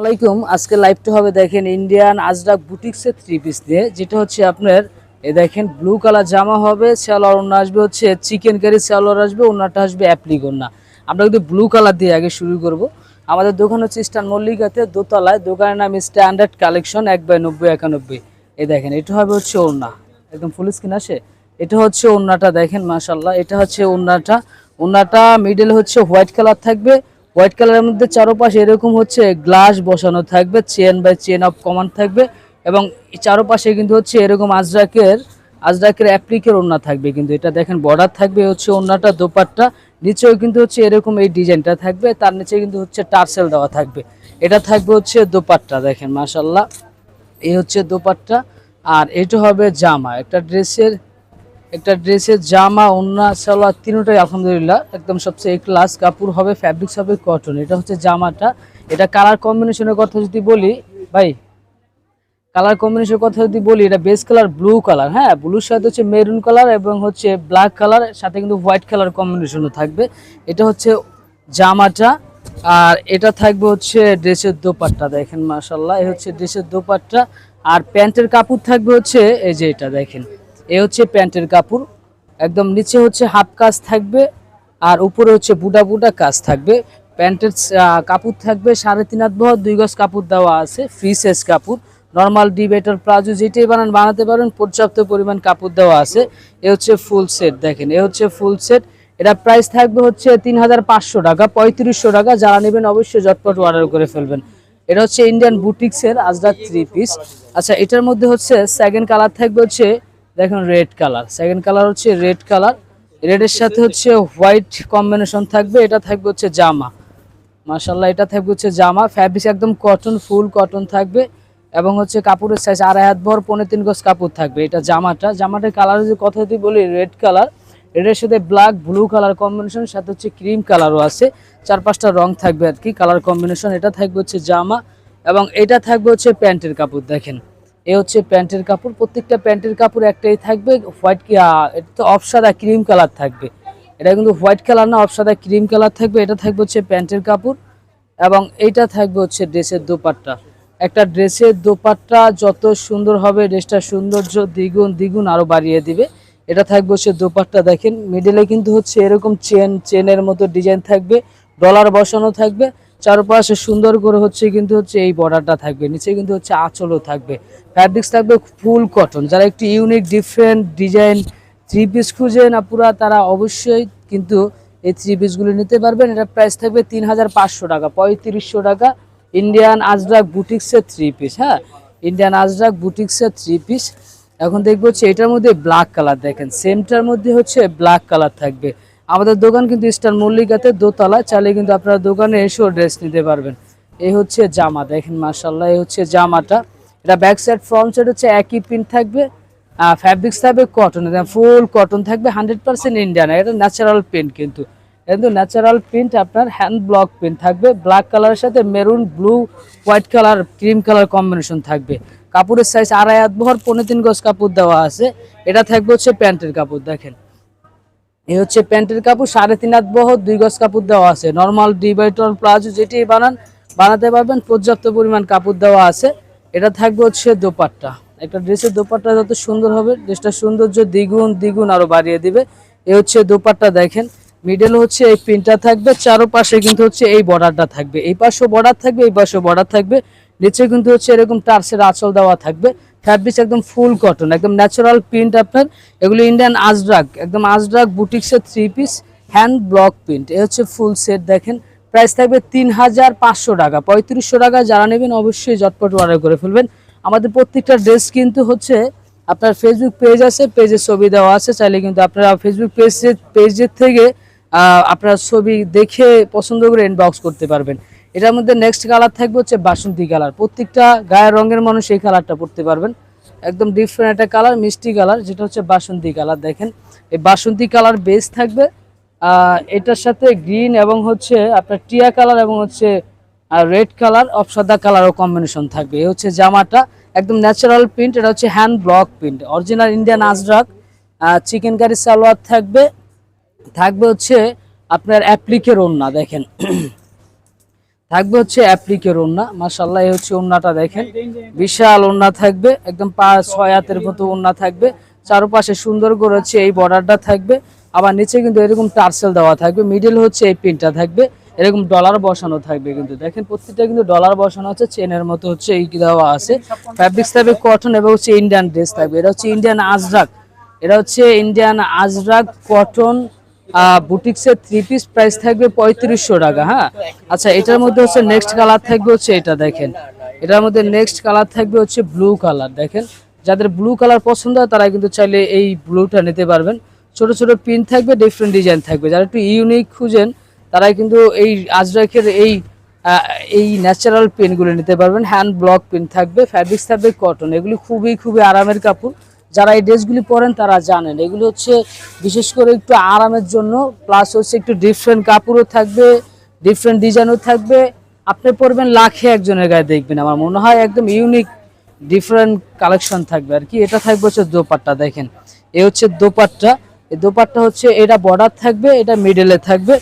আলাইকুম। আজকে লাইভটা হবে দেখেন ইন্ডিয়ান আজরাক বুটিক্সের থ্রি পিস দিয়ে যেটা হচ্ছে আপনার, এ দেখেন ব্লু কালার জামা হবে, সালোয়ার ওনা আসবে হচ্ছে চিকেন কারি সালোয়ার আসবে ওনাটা আসবে অ্যাপ্লিক ওনা আমরা কিন্তু ব্লু কালার দিয়ে আগে শুরু করব। আমাদের দোকান হচ্ছে স্টান মল্লিকাতে দোতলায়। দোকানের নাম স্ট্যান্ডার্ড কালেকশন এক বাই নব্বই, একানব্বই। এই দেখেন, এটা হবে হচ্ছে ওড়না। একদম ফুল স্ক্রিন আসে? এটা হচ্ছে ওড়নাটা দেখেন মাশাল্লাহ এটা হচ্ছে ওড়নাটা। ওড়নাটা মিডল হচ্ছে হোয়াইট কালার থাকবে। হোয়াইট কালারের মধ্যে চারোপাশে এরকম হচ্ছে গ্লাস বসানো থাকবে, chain by chain off command থাকবে এবং চারোপাশে কিন্তু হচ্ছে এরকম আজরাকের আজরাকের অ্যাপ্লিকের ওড়না থাকবে কিন্তু এটা দেখেন বর্ডার থাকবে হচ্ছে ওড়নাটা, দোপাট্টা, নিচেও কিন্তু হচ্ছে এরকম এই ডিজাইনটা থাকবে, তার নিচে কিন্তু হচ্ছে টার্সেল দেওয়া থাকবে। এটা থাকবে হচ্ছে দোপাট্টা দেখেন মাশাল্লাহ এই হচ্ছে দোপাট্টা আর এটা হবে জামা, একটা ড্রেসের একটা ড্রেসের জামা, ওন্না, সালোয়ার, তিনটাই আলহামদুলিল্লাহ একদম সবচেয়ে ক্লাস কাপড় হবে ফ্যাব্রিক্স হবে কটন এটা হচ্ছে জামাটা। এটা কালার কম্বিনেশনের কথা যদি বলি, ভাই কালার কম্বিনেশনের কথা যদি বলি, এটা বেস কালার ব্লু কালার হ্যাঁ? ব্লুর সাথে হচ্ছে মেরুন কালার এবং হচ্ছে ব্ল্যাক কালার সাথে কিন্তু হোয়াইট কালার কম্বিনেশনও থাকবে। এটা হচ্ছে জামাটা আর এটা থাকবে হচ্ছে ড্রেসের দোপাট্টা, দেখেন মাশাল্লাহ এই হচ্ছে ড্রেসের দোপাট্টা আর প্যান্টের কাপড় থাকবে হচ্ছে, এই যে এটা দেখেন। এ হচ্ছে প্যান্টের কাপড়। একদম নিচে হচ্ছে হাফ কাজ থাকবে আর উপরে হচ্ছে বুডা বুডা কাজ থাকবে। প্যান্টের কাপড় থাকবে সাড়ে তিন হাত বহর দুই গজ কাপড় দেওয়া আছে ফ্রি সাইজ কাপড়। নর্মাল ডিবেটার প্লাজো যেটাই বানান, বানাতে পারেন, পর্যাপ্ত পরিমাণ কাপড় দেওয়া আছে। এ হচ্ছে ফুল সেট দেখেন, এ হচ্ছে ফুল সেট এটা প্রাইস থাকবে হচ্ছে তিন হাজার পাঁচশো টাকা, পঁয়ত্রিশশো টাকা। যারা নেবেন অবশ্যই ঝটপট অর্ডার করে ফেলবেন। এটা হচ্ছে ইন্ডিয়ান বুটিক্সের আজরাক থ্রি পিস আচ্ছা এটার মধ্যে হচ্ছে সেকেন্ড কালার থাকবে হচ্ছে দেখুন রেড কালার সেকেন্ড কালার হচ্ছে রেড কালার রেডের সাথে হচ্ছে হোয়াইট কম্বিনেশন থাকবে। এটা থাকবে হচ্ছে জামা। মাশাল্লাহ এটা থাকবে হচ্ছে জামা। ফ্যাব্রিক একদম কটন ফুল কটন থাকবে। এবং হচ্ছে কাপড়ের সাইজ আড়াই হাত ভর পনেরো তিন গজ কাপড় থাকবে এটা জামাটা। জামাটার কালার যদি কথা যদি বলি রেড কালার রেডের সাথে ব্ল্যাক ব্লু কালার কম্বিনেশন সাথে হচ্ছে ক্রিম কালারও আছে। চার পাঁচটা রং থাকবে আর কি কালার কম্বিনেশন এটা থাকবে হচ্ছে জামা। এবং এটা থাকবে হচ্ছে প্যান্টের কাপড়, দেখেন। এ হচ্ছে প্যান্টের কাপড়। প্রত্যেকটা প্যান্টের কাপড় একটাই থাকবে। হোয়াইট এটা তো অফ সাদা ক্রিম কালার থাকবে। এটা কিন্তু হোয়াইট কালার না, অফ সাদা ক্রিম কালার থাকবে। এটা থাকবে হচ্ছে প্যান্টের কাপড় এবং এইটা থাকবে হচ্ছে ড্রেসের দোপাট্টা। একটা ড্রেসের দোপাট্টা যত সুন্দর হবে, ড্রেসটা সৌন্দর্য দ্বিগুণ দ্বিগুণ আরও বাড়িয়ে দিবে। এটা থাকবে হচ্ছে দোপাট্টা, দেখেন। মিডলে কিন্তু হচ্ছে এরকম চেন চেনের মতো ডিজাইন থাকবে। ডলার বসানো থাকবে। চারপাশে সুন্দর করে হচ্ছে কিন্তু হচ্ছে এই বর্ডারটা থাকবে, নিচে কিন্তু হচ্ছে আঁচলও থাকবে। ফ্যাব্রিক্স থাকবে ফুল কটন যারা একটু unique different design three piece খুঁজেন আপুরা, তারা অবশ্যই কিন্তু এই থ্রি পিসগুলো নিতে পারবেন। এটা প্রাইস থাকবে তিন হাজার পাঁচশো টাকা, পঁয়ত্রিশশো টাকা। ইন্ডিয়ান আজরাক বুটিক্সের থ্রি পিস হ্যাঁ? ইন্ডিয়ান আজরাক বুটিক্সের থ্রি পিস এখন দেখব হচ্ছে এটার মধ্যে ব্ল্যাক কালার দেখেন সেমটার মধ্যে হচ্ছে ব্ল্যাক কালার থাকবে। আমাদের দোকান কিন্তু স্টার মল্লিকাতে দোতলা, চাইলে কিন্তু আপনারা দোকানে এসেও ড্রেস নিতে পারবেন। এই হচ্ছে জামা, দেখেন মার্শাল্লাহ এই হচ্ছে জামাটা। এটা ব্যাক সাইড ফ্রন্ট সাইড হচ্ছে একই প্রিন্ট থাকবে। ফ্যাব্রিক্স থাকবে কটন ফুল কটন থাকবে হান্ড্রেড পার্সেন্ট ইন্ডিয়ান এটা ন্যাচারাল প্রিন্ট কিন্তু। কিন্তু ন্যাচারাল প্রিন্ট আপনার হ্যান্ড ব্লক প্রিন্ট থাকবে। ব্ল্যাক কালারের সাথে maroon blue white colour cream colour combination থাকবে। কাপড়ের সাইজ আড়াই হাত বহর, পনেরো তিন গজ কাপড় দেওয়া আছে। এটা থাকবে হচ্ছে প্যান্টের কাপড়, দেখেন। এই হচ্ছে প্যান্টের কাপড়, সাড়ে তিন হাত বহর, দুই গজ কাপড় দেওয়া আছে। নর্মাল ডিভাইটর প্লাজো যেটি বানান, বানাতে পারবেন, পর্যাপ্ত পরিমাণ কাপড় দেওয়া আছে। এটা থাকবে হচ্ছে দোপাট্টা। একটা ড্রেসের দোপাট্টা যত সুন্দর হবে ড্রেসটা সৌন্দর্য দ্বিগুণ দ্বিগুণ আরও বাড়িয়ে দিবে। এ হচ্ছে দোপাট্টা দেখেন। মিডল হচ্ছে এই পিনটা থাকবে, চারোপাশে কিন্তু হচ্ছে এই বর্ডারটা থাকবে। এই পাশেও বর্ডার থাকবে, এই পাশেও বর্ডার থাকবে। নিচে কিন্তু হচ্ছে এরকম টার্সের আঁচল দেওয়া থাকবে। ফ্যাব্রিক্স একদম ফুল কটন একদম ন্যাচারাল প্রিন্ট আপনার, এগুলো ইন্ডিয়ান আজরাক একদম আজরাক বুটিক্সের three piece hand block print এ হচ্ছে ফুল সেট দেখেন প্রাইস থাকবে তিন হাজার পাঁচশো টাকা, পঁয়ত্রিশশো টাকা, যারা নেবেন অবশ্যই ঝটপট অর্ডার করে ফেলবেন। আমাদের প্রত্যেকটা ড্রেস কিন্তু হচ্ছে আপনার ফেসবুক পেজ আছে পেজের ছবি দেওয়া আছে, চাইলে কিন্তু আপনারা ফেসবুক পেজের পেজের থেকে আপনার ছবি দেখে পছন্দ করে ইনবক্স করতে পারবেন। এটার মধ্যে নেক্সট কালার থাকবে হচ্ছে বাসন্তী কালার প্রত্যেকটা গায়ের রঙের মানুষ এই কালারটা পড়তে পারবেন। একদম ডিফারেন্ট একটা কালার মিষ্টি কালার যেটা হচ্ছে বাসন্তী কালার দেখেন। এই বাসন্তী কালার বেস থাকবে। এটার সাথে গ্রিন এবং হচ্ছে আপনার টিয়া কালার এবং হচ্ছে রেড কালার অফ সাদা কালারও কম্বিনেশন থাকবে। এই হচ্ছে জামাটা, একদম ন্যাচারাল প্রিন্ট এটা হচ্ছে hand block print original Indian Ajrak chicken curry salwar থাকবে। থাকবে হচ্ছে আপনার অ্যাপ্লিকের ওড়না, দেখেন। থাকবে হচ্ছে অ্যাপ্লিকের ওন্না মাসাল্লাহ হচ্ছে ওন্নাটা দেখেন। বিশাল ওন্না থাকবে, একদম পাঁচ ছয় হাতের মতো ওন্না থাকবে। চারপাশে সুন্দর করে হচ্ছে এই বর্ডারটা থাকবে। আবার নিচে কিন্তু এরকম টার্সেল দেওয়া থাকবে। মিডিল হচ্ছে এই পিনটা থাকবে। এরকম ডলার বসানো থাকবে কিন্তু। দেখেন প্রত্যেকটা কিন্তু ডলার বসানো হচ্ছে চেনের মতো হচ্ছে এই দেওয়া আছে। ফ্যাব্রিক্স থাকবে কটন এবং হচ্ছে ইন্ডিয়ান ড্রেস থাকবে। এটা হচ্ছে ইন্ডিয়ান আজরাক এটা হচ্ছে ইন্ডিয়ান আজরাক কটন বুটিক্সের থ্রি পিস প্রাইস থাকবে পঁয়ত্রিশশো টাকা হ্যাঁ? আচ্ছা এটার মধ্যে হচ্ছে নেক্সট কালার থাকবে হচ্ছে এটা, দেখেন। এটার মধ্যে নেক্সট কালার থাকবে হচ্ছে ব্লু কালার দেখেন। যাদের ব্লু কালার পছন্দ হয়, তারা কিন্তু চাইলে এই ব্লুটা নিতে পারবেন। ছোট ছোট পিন থাকবে ডিফারেন্ট ডিজাইন থাকবে। যারা একটু ইউনিক খুঁজেন তারা কিন্তু এই আজরাকের এই এই ন্যাচারাল পেনগুলো নিতে পারবেন। হ্যান্ড ব্লক পেন থাকবে ফ্যাব্রিক্স থাকবে কটন এগুলি খুবই খুবই আরামের কাপড়। যারা এই ড্রেসগুলি পরেন তারা জানেন। এগুলো হচ্ছে বিশেষ করে একটু আরামের জন্য প্লাস হচ্ছে একটু ডিফারেন্ট কাপড়ও থাকবে ডিফারেন্ট ডিজাইনও থাকবে। আপনি পরবেন লাখে একজনের গায়ে দেখবেন। আমার মনে হয় একদম ইউনিক ডিফারেন্ট কালেকশন থাকবে আর কি। এটা থাকবে হচ্ছে দোপাট্টা, দেখেন। এ হচ্ছে দোপাট্টা। এই দোপাট্টা হচ্ছে, এটা বর্ডার থাকবে, এটা মিডলে থাকবে।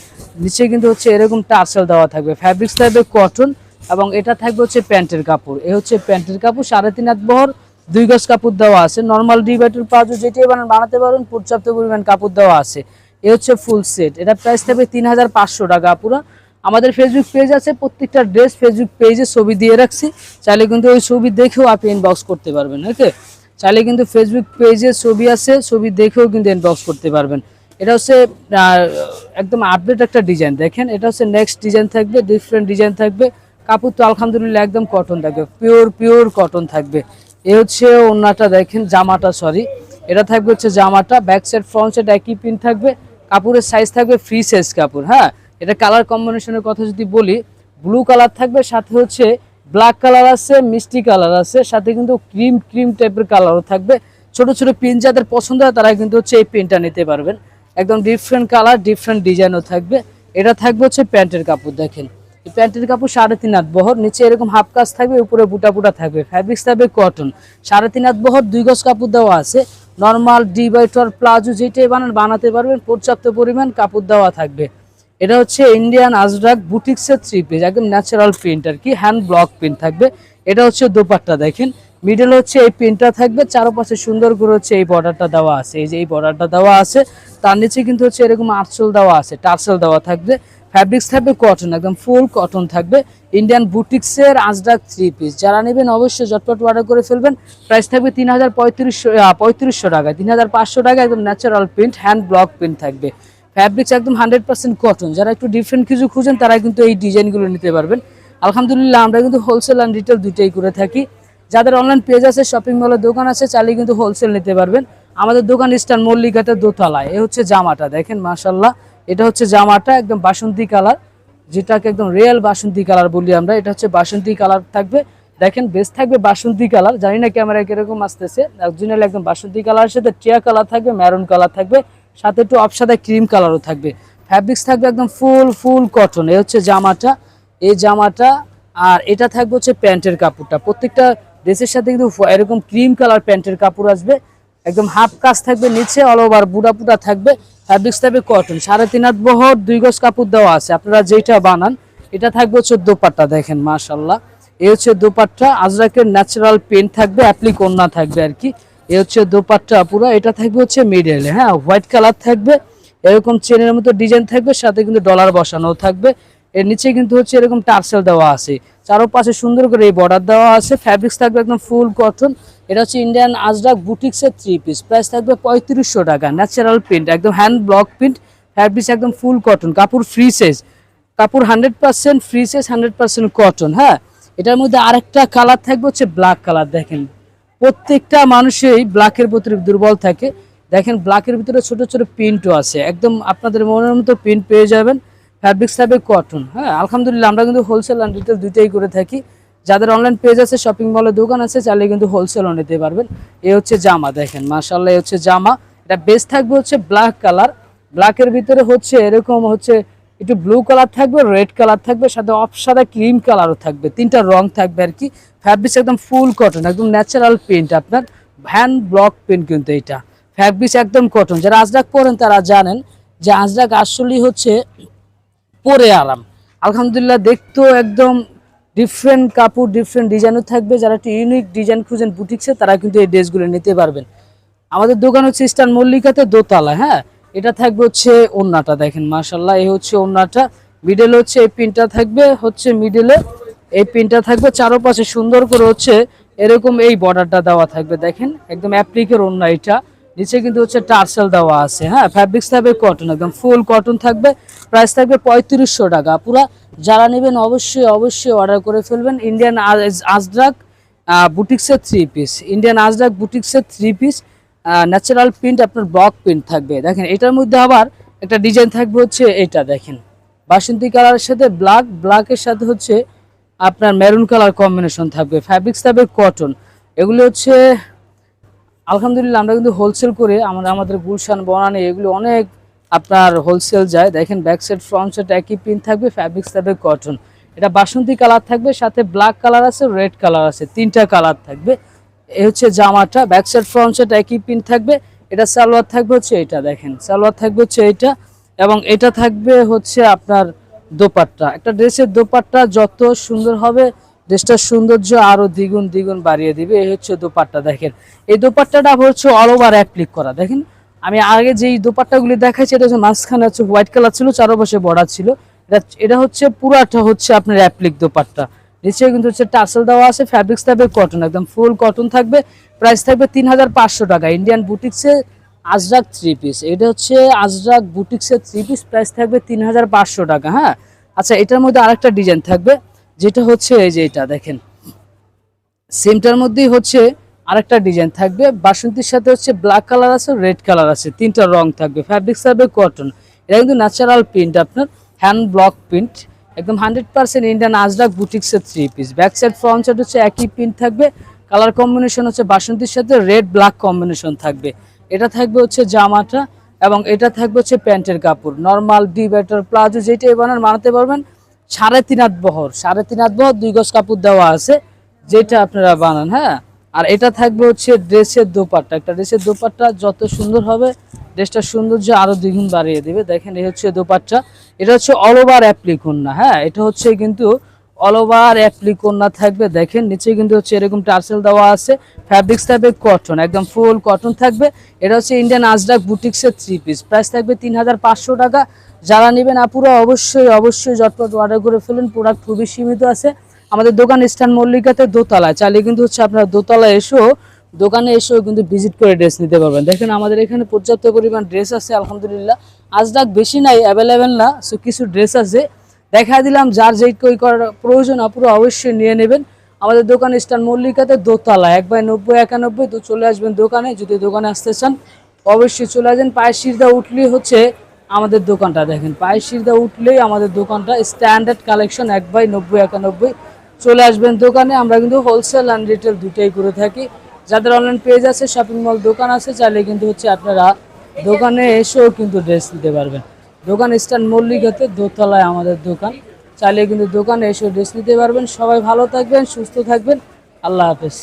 নিচে কিন্তু হচ্ছে এরকম টার্সেল দেওয়া থাকবে। ফ্যাব্রিক্স থাকবে কটন এবং এটা থাকবে হচ্ছে প্যান্টের কাপড়। এ হচ্ছে প্যান্টের কাপড়, সাড়ে তিন হাত বহর। দুই গজ কাপড় দেওয়া আছে। নর্মাল ডিভাইটার প্লাজো যেটি বানাতে পারেন পর্যাপ্ত পরিমাণ কাপড় দেওয়া আছে। এ হচ্ছে ফুল সেট এটা প্রাইস থাকবে তিন হাজার পাঁচশো টাকা পুরো। আমাদের ফেসবুক পেজ আছে, প্রত্যেকটা ড্রেস ফেসবুক পেজে ছবি দিয়ে রাখছি। চাইলে কিন্তু ওই ছবি দেখেও আপনি ইনবক্স করতে পারবেন, ওকে? চাইলে কিন্তু ফেসবুক পেজে ছবি আছে, ছবি দেখেও কিন্তু ইনবক্স করতে পারবেন। এটা হচ্ছে একদম আপডেট একটা ডিজাইন দেখেন? এটা হচ্ছে নেক্সট ডিজাইন থাকবে ডিফারেন্ট ডিজাইন থাকবে। কাপড় তো আলহামদুলিল্লাহ একদম কটন থাকবে পিওর পিওর কটন থাকবে। এ হচ্ছে ওনাটা দেখেন জামাটা সরি এটা থাকবে হচ্ছে জামাটা ব্যাক সাইড ফ্রন্ট সাইড একই পিন থাকবে। কাপড়ের সাইজ থাকবে ফ্রি সাইজ কাপড় হ্যাঁ? এটা কালার কম্বিনেশনের কথা যদি বলি ব্লু কালার থাকবে, সাথে হচ্ছে ব্ল্যাক কালার আছে, মিষ্টি কালার আছে, সাথে কিন্তু ক্রিম ক্রিম টাইপের কালারও থাকবে। ছোট ছোট পিন যাদের পছন্দ হয় তারা কিন্তু হচ্ছে এই পিনটা নিতে পারবেন। একদম ডিফারেন্ট কালার ডিফারেন্ট ডিজাইনও থাকবে। এটা থাকবে হচ্ছে প্যান্টের কাপড়, দেখেন। প্যান্টের কাপড় সাড়ে তিন হাত বহর, নিচে এরকম হাফ কাজ থাকবে, উপরে বুটা বুটা থাকবে। ফ্যাব্রিক্স থাকবে কটন সাড়ে তিন হাত বহর, দুই গজ কাপড় দেওয়া আছে। নর্মাল ডিভাইটার প্লাজো যেটাই বানান, বানাতে পারবেন, পর্যাপ্ত পরিমাণ কাপড় দেওয়া থাকবে। এটা হচ্ছে ইন্ডিয়ান আজরাক বুটিক্সের থ্রি পিস একদম ন্যাচারাল প্রিন্ট আর কি হ্যান্ড ব্লক প্রিন্ট থাকবে। এটা হচ্ছে দোপাট্টা, দেখেন। মিডল হচ্ছে এই প্রিন্টটা থাকবে, চারপাশে সুন্দর করে হচ্ছে এই বর্ডারটা দেওয়া আছে। এই যে এই বর্ডারটা দেওয়া আছে, তার নিচে কিন্তু হচ্ছে এরকম আঁচল দেওয়া আছে, টার্সেল দেওয়া থাকবে। ফ্যাব্রিক্স থাকবে কটন একদম ফুল কটন থাকবে। ইন্ডিয়ান বুটিক্সের আজডাক থ্রি পিস যারা নেবেন অবশ্যই ঝটপট অর্ডার করে ফেলবেন। প্রাইস থাকবে তিন হাজার পঁয়ত্রিশশো পঁয়ত্রিশশো টাকা তিন হাজার পাঁচশো টাকা একদম natural print hand block print থাকবে। ফ্যাব্রিক্স একদম হান্ড্রেড পার্সেন্ট কটন যারা একটু ডিফারেন্ট কিছু খুঁজেন তারা কিন্তু এই ডিজাইনগুলো নিতে পারবেন। আলহামদুলিল্লাহ, আমরা কিন্তু হোলসেল অ্যান্ড রিটেল দুইটাই করে থাকি। যাদের অনলাইন পেজ আছে শপিং মলের দোকান আছে চালিয়ে কিন্তু হোলসেল নিতে পারবেন। আমাদের দোকান স্টান মল্লিকাতে দোতলায়। এ হচ্ছে জামাটা, দেখেন মাশাল্লাহ এটা হচ্ছে জামাটা একদম বাসন্তী কালার, যেটাকে একদম রিয়েল বাসন্তী কালার বলি আমরা। এটা হচ্ছে বাসন্তী কালার থাকবে। দেখেন বেশ থাকবে বাসন্তী কালার। জানি না ক্যামেরায় কীরকম আসতেছে। অরিজিনাল একদম বাসন্তী কালারের সাথে টিয়া কালার থাকবে ম্যারুন কালার থাকবে। সাথে একটু অপসাদা ক্রিম কালারও থাকবে। ফ্যাব্রিক্স থাকবে একদম ফুল ফুল কটন এই হচ্ছে জামাটা। এই জামাটা, আর এটা থাকবে হচ্ছে প্যান্টের কাপড়টা। প্রত্যেকটা ড্রেসের সাথে কিন্তু এরকম ক্রিম কালার প্যান্টের কাপড় আসবে। একদম হাফ কাজ থাকবে নিচে অল ওভার বুড়া বুড়া থাকবে। ফ্যাব্রিক্স থাকবে কটন সাড়ে তিন হাত বহর, দুই গজ কাপড় দেওয়া আছে। আপনারা যেটা বানান, এটা থাকবে হচ্ছে দোপাট্টা, দেখেন মাশাল্লাহ এই হচ্ছে দোপাট্টা, আজরাকের ন্যাচারাল পেন্ট থাকবে অ্যাপ্লিক ওন্না থাকবে আর কি। এ হচ্ছে দোপাট্টা পুরো, এটা থাকবে হচ্ছে মিডলে হ্যাঁ? হোয়াইট কালার থাকবে, এরকম চেনের মতো ডিজাইন থাকবে, সাথে কিন্তু ডলার বসানো থাকবে। এর নিচে কিন্তু হচ্ছে এরকম টার্সেল দেওয়া আছে। চারপাশে সুন্দর করে এই বর্ডার দেওয়া আছে। ফ্যাব্রিক্স থাকবে একদম ফুল কটন এটা হচ্ছে ইন্ডিয়ান আজরাক বুটিক্সের থ্রি পিস প্রাইস থাকবে পঁয়ত্রিশশো টাকা। ন্যাচারাল প্রিন্ট একদম হ্যান্ড ব্লক প্রিন্ট ফ্যাব্রিক্স একদম ফুল কটন কাপড় ফ্রি সাইজ কাপড় hundred percent free size hundred percent cotton হ্যাঁ? এটার মধ্যে আরেকটা কালার থাকবে হচ্ছে ব্ল্যাক কালার দেখেন, প্রত্যেকটা মানুষই ব্ল্যাকের প্রতি দুর্বল থাকে। দেখেন ব্ল্যাকের ভিতরে ছোট ছোট প্রিন্টও আছে। একদম আপনাদের মনের মতো প্রিন্ট পেয়ে যাবেন। ফ্যাব্রিক্স থাকবে কটন হ্যাঁ? আলহামদুলিল্লাহ, আমরা কিন্তু হোলসেল অ্যান্ড রিটেল দুইটাই করে থাকি। যাদের অনলাইন পেজ আছে শপিং মলের দোকান আছে, চাইলে কিন্তু হোলসেলও নিতে পারবেন। এ হচ্ছে জামা, দেখেন মাশাল্লাহ এই হচ্ছে জামা। এটা বেস থাকবে হচ্ছে ব্ল্যাক কালার ব্ল্যাকের ভিতরে হচ্ছে এরকম হচ্ছে একটু ব্লু কালার থাকবে রেড কালার থাকবে, সাথে অফ সাদা ক্রিম কালারও থাকবে। তিনটা রং থাকবে আর কি। ফ্যাব্রিক্স একদম ফুল কটন একদম ন্যাচারাল প্রিন্ট আপনার। ভ্যান ব্লক প্রিন্ট কিন্তু এটা। ফ্যাব্রিক্স একদম কটন যারা আজরাক পরেন, তারা জানেন যে আজরাক আসলেই হচ্ছে পরে আরাম। আলহামদুলিল্লাহ দেখতেও একদম ডিফারেন্ট কাপড় ডিফারেন্ট ডিজাইনও থাকবে। যারা একটু ইউনিক ডিজাইন খুঁজেন বুটিক্সে তারা কিন্তু এই ড্রেসগুলো নিতে পারবেন। আমাদের দোকান হচ্ছে ইস্টার্ন মল্লিকাতে দোতলা হ্যাঁ? এটা থাকবে হচ্ছে ওন্নাটা দেখেন মাশাল্লাহ এই হচ্ছে ওন্নাটা মিডলে হচ্ছে এই পিনটা থাকবে, হচ্ছে মিডলে এই পিনটা থাকবে। চারোপাশে সুন্দর করে হচ্ছে এরকম এই বর্ডারটা দেওয়া থাকবে, দেখেন। একদম অ্যাপ্লিকের ওন্না এটা। নিচে কিন্তু হচ্ছে টার্সেল দেওয়া আছে হ্যাঁ? ফ্যাব্রিক্স থাকবে কটন একদম ফুল কটন থাকবে। প্রাইস থাকবে পঁয়ত্রিশশো টাকা। পুরা যারা নেবেন অবশ্যই অবশ্যই অর্ডার করে ফেলবেন। ইন্ডিয়ান আজরাক বুটিক্সের থ্রি পিস ইন্ডিয়ান আজরাক বুটিক্সের থ্রি পিস ন্যাচারাল প্রিন্ট আপনার ব্লক প্রিন্ট থাকবে। দেখেন, এটার মধ্যে আবার একটা ডিজাইন থাকবে হচ্ছে এটা, দেখেন। বাসন্তী কালারের সাথে ব্ল্যাক ব্ল্যাকের সাথে হচ্ছে আপনার মেরুন কালার কম্বিনেশন থাকবে। ফ্যাব্রিক্স থাকবে কটন এগুলো হচ্ছে আলহামদুলিল্লাহ, আমরা কিন্তু হোলসেল করে আমরা আমাদের গুলশান, বনানি, এগুলো অনেক আপনার হোলসেল যায়। দেখেন ব্যাক সাইড ফ্রন্ট সাইড একই প্রিন্ট থাকবে ফ্যাব্রিক্স থাকবে কটন এটা বাসন্তী কালার থাকবে, সাথে ব্ল্যাক কালার আছে রেড কালার আছে, তিনটা কালার থাকবে। এ হচ্ছে জামাটা ব্যাক সাইড ফ্রন্ট সাইড একই প্রিন্ট থাকবে। এটা সালোয়ার থাকবে হচ্ছে এটা, দেখেন। সালোয়ার থাকবে হচ্ছে এটা, এবং এটা থাকবে হচ্ছে আপনার দোপাট্টা। একটা ড্রেসের দোপাট্টা যত সুন্দর হবে ড্রেসটার সৌন্দর্য আরও দ্বিগুণ দ্বিগুণ বাড়িয়ে দিবে। এই হচ্ছে দোপাট্টা, দেখেন। এই দোপাট্টাটা হচ্ছে অল ওভার অ্যাপ্লিক করা। দেখেন, আমি আগে যেই দোপাট্টাগুলি দেখাইছি, এটা হচ্ছে মাঝখানে হচ্ছে হোয়াইট কালার ছিল, চারপাশে বর্ডার ছিল। এটা এটা হচ্ছে পুরাটা হচ্ছে আপনার অ্যাপ্লিক দোপাট্টা। নিচে কিন্তু হচ্ছে টাসেল দেওয়া আছে ফ্যাব্রিক্স থাকবে কটন একদম ফুল কটন থাকবে। প্রাইস থাকবে তিন হাজার পাঁচশো টাকা। ইন্ডিয়ান বুটিক্সে আজরাক থ্রি পিস এটা হচ্ছে আজরাক বুটিক্সের থ্রি পিস প্রাইস থাকবে তিন হাজার পাঁচশো টাকা হ্যাঁ? আচ্ছা এটার মধ্যে আরেকটা ডিজাইন থাকবে। যেটা হচ্ছে এই যে এটা, দেখেন। সেমটার মধ্যেই হচ্ছে আরেকটা ডিজাইন থাকবে। বাসন্তীর সাথে হচ্ছে ব্ল্যাক কালার আছে রেড কালার আছে। তিনটা রং থাকবে ফ্যাব্রিক্স থাকবে কটন এটা কিন্তু ন্যাচারাল প্রিন্ট আপনার হ্যান্ড ব্লক প্রিন্ট একদম হান্ড্রেড পার্সেন্ট ইন্ডিয়ান আজরাক বুটিক্সের three piece back side front side হচ্ছে একই প্রিন্ট থাকবে। কালার কম্বিনেশন হচ্ছে বাসন্তীর সাথে রেড ব্ল্যাক কম্বিনেশন থাকবে। এটা থাকবে হচ্ছে জামাটা এবং এটা থাকবে হচ্ছে প্যান্টের কাপড়। নর্মাল ডি ব্যাটার প্লাজো যেটাই বানান, বানাতে পারবেন। সাড়ে তিন হাত বহর, সাড়ে তিন হাত বহর, দুই গজ কাপড় দেওয়া আছে, যেটা আপনারা বানান হ্যাঁ? আর এটা থাকবে হচ্ছে ড্রেসের দোপাট্টা। একটা ড্রেসের দোপাট্টা যত সুন্দর হবে, ড্রেসটার সৌন্দর্য আরও দ্বিগুণ বাড়িয়ে দেবে। দেখেন, এই হচ্ছে দোপাট্টা। এটা হচ্ছে অল ওভার অ্যাপ্লিকন্যা হ্যাঁ? এটা হচ্ছে কিন্তু অল ওভার অ্যাপ্লিকন্যা থাকবে। দেখেন, নিচে কিন্তু হচ্ছে এরকম টার্সেল দেওয়া আছে। ফ্যাব্রিক্স থাকবে কটন একদম ফুল কটন থাকবে। এটা হচ্ছে ইন্ডিয়ান আজডাক বুটিক্সের থ্রি পিস প্রাইস থাকবে তিন হাজার পাঁচশো টাকা। যারা নেবেন আপুরা অবশ্যই অবশ্যই জটপট অর্ডার করে ফেলুন। প্রোডাক্ট খুবই সীমিত আছে। আমাদের দোকান স্টান মল্লিকাতে দোতলায়। চাইলে কিন্তু হচ্ছে আপনারা দোতলায় এসেও দোকানে এসেও কিন্তু ভিজিট করে ড্রেস নিতে পারবেন। দেখেন আমাদের এখানে পর্যাপ্ত পরিমাণ ড্রেস আছে, আলহামদুলিল্লাহ। আজরাক বেশি নাই অ্যাভেলেবেল না সো কিছু ড্রেস আছে। দেখা দিলাম যার যেই কই করার প্রয়োজন, আপুরা অবশ্যই নিয়ে নেবেন। আমাদের দোকান স্টান মল্লিকাতে দোতলা এক বাই নব্বই, একানব্বই, তো চলে আসবেন দোকানে। যদি দোকানে আসতে চান, অবশ্যই চলে আসবেন পায়ের সিঁড়িটা উঠলেই হচ্ছে আমাদের দোকানটা দেখেন, পায়ের সিঁড়িটা উঠলেই আমাদের দোকানটা স্ট্যান্ডার্ড কালেকশন এক বাই নব্বই, একানব্বই। চলে আসবেন দোকানে, আমরা কিন্তু হোলসেল অ্যান্ড রিটেল দুটাই করে থাকি। যাদের অনলাইন পেজ আছে শপিং মল দোকান আছে, চাইলে কিন্তু হচ্ছে আপনারা দোকানে এসেও কিন্তু ড্রেস নিতে পারবেন। দোকান স্ট্যান্ড মল্লিকাতে দোতলায় আমাদের দোকান। চাইলে কিন্তু দোকানে এসেও ড্রেস নিতে পারবেন। সবাই ভালো থাকবেন, সুস্থ থাকবেন। আল্লাহ হাফেজ।